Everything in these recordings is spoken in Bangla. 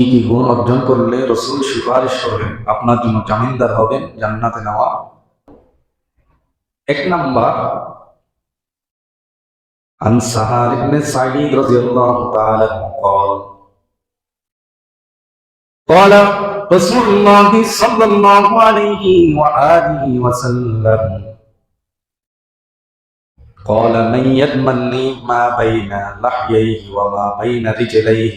কি কি গুণ অর্জন করলে রসুল সুপারিশ করবেন আপনার জন্য জামিনদার হবেন জান্নাতে নেওয়া এক নাম্বার عن سهل بن سعيد رضي الله تعالى عنه قال قال رسول الله صلى الله عليه وآله وسلم قال من يضمن لي ما بين لحييه وما بين رجليه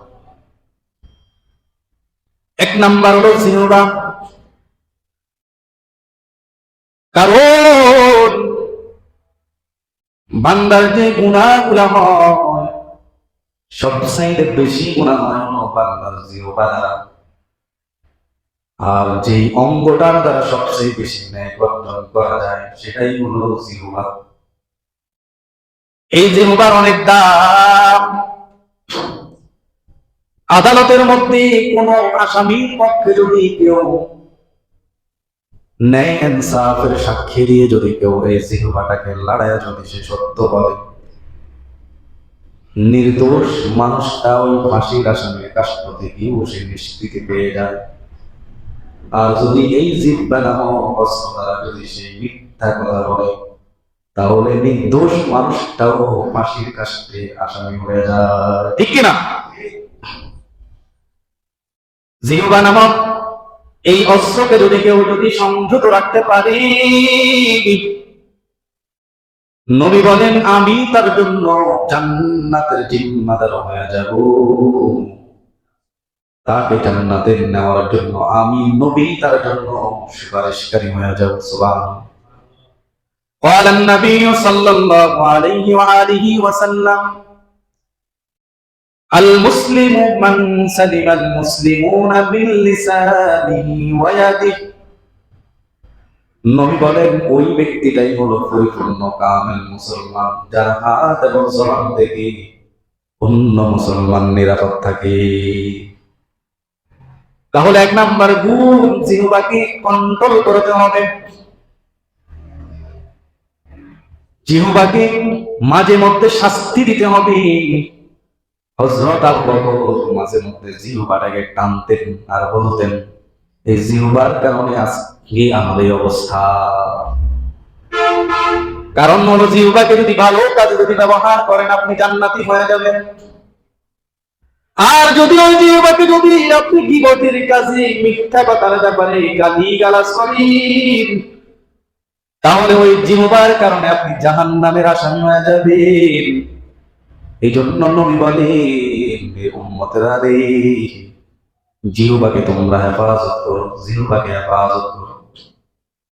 নাম্বার হলো জিহবা কারণ বান্দার যে গুণাগুলা হয় সবচাইতে বেশি গুণা হয় বান্দার জিহবা আর। যে অঙ্গটার দ্বারা সবচেয়ে বেশি ন্যায় অর্জন করা যায়, সেটাই হলো জিহবা এই জিহবার অনেক দাম। আদালতের মধ্যে কোন আসামির পক্ষে যদি কেউ ন্যায় ইনসাফের সাক্ষী দিয়ে যদি কেউ এই জিহবাটাকে লড়াইয়া যদি সে সত্য বলে, নির্দোষ মানুষটা ওই ফাঁসির আসামির কাষ্ট থেকেও সে নিষ্কৃতি পেয়ে যায়। আর যদি এই জিব্বা নামক অস্ত্র দ্বারা যদি সে মিথ্যা কথা বলে, তাহলে নির্দোষ মানুষটাও ফাঁসির কাষ্টে আসামি হয়ে যায়। ঠিক কিনা? জিহবা নামক এই অস্ত্রকে যদি কেউ যদি সংযত রাখতে পারে নবী বলেন আমি তার জন্য জান্নাতের জিম্মাদার হয়ে যাব তাকে জান্নাতে নেওয়ার জন্য আমি নবী তার জন্য সুপারিশকারী হয়ে যাব সুবহান قال النبي صلى الله عليه وآله وسلم المسلم من سلم المسلمون من لسانه ويده নবী বলেন ওই ব্যক্তিটাই হলো পরিপূর্ণ কামেল মুসলমান যার হাত এবং জবান থেকে অন্য মুসলমান নিরাপদ থাকে তাহলে এক নাম্বার গুণ জিহবাকে কন্ট্রোল করতে হবে জিহবাকে মাঝে মধ্যে শাস্তি দিতে হবে হজরত মাঝে মধ্যে জিহবাটাকে টানতেন আর বলতেন, এই জিহবার কারণে আজকে অবস্থা। কারণ হলো জিহবাকে যদি ভালো কাজে যদি ব্যবহার করেন, আপনি জান্নাতি হয়ে যাবেন। আর যদি ওই জিহবাকে যদি আপনি গিবতের কাজে, মিথ্যা কথার ব্যাপারে গালি তাহলে ওই জিহবার কারণে আপনি জাহান নামের আসামি হয়ে যাবেন। এই জন্য নবী বলেন হে উম্মতেরা রে জিহবাকে তোমরা হেফাজত করো জিহবাকে হেফাজত করো।